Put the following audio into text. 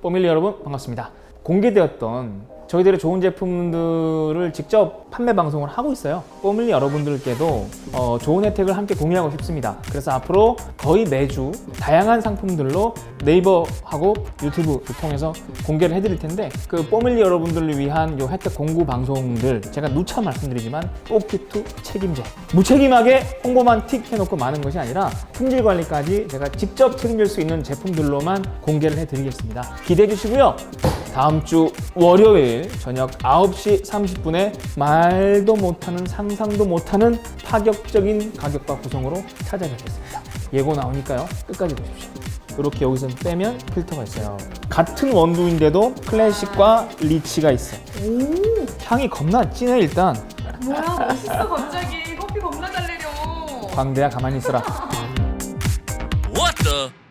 뽀밀리 여러분 반갑습니다. 공개되었던 저희들의 좋은 제품들을 직접 판매 방송을 하고 있어요. 뽀밀리 여러분들께도 어, 좋은 혜택을 함께 공유하고 싶습니다. 그래서 앞으로 거의 매주 다양한 상품들로 네이버하고 유튜브를 통해서 공개를 해드릴 텐데 그 뽀밀리 여러분들을 위한 요 혜택 공구 방송들 제가 누차 말씀드리지만 뽀큐투 책임제 무책임하게 홍보만 틱 해놓고 마는 것이 아니라 품질 관리까지 제가 직접 책임질 수 있는 제품들로만 공개를 해드리겠습니다. 기대해 주시고요. 다음 주 월요일 저녁 9시 30분에 말도 못하는 상상도 못하는 파격적인 가격과 구성으로 찾아뵙겠습니다. 예고 나오니까요. 끝까지 보십시오. 이렇게 여기서 빼면 필터가 있어요. 같은 원두인데도 클래식과 리치가 있어. 오 향이 겁나 진해 일단. 뭐야 멋있어 갑자기 커피 겁나 달래려 광대야 가만히 있어라. What the?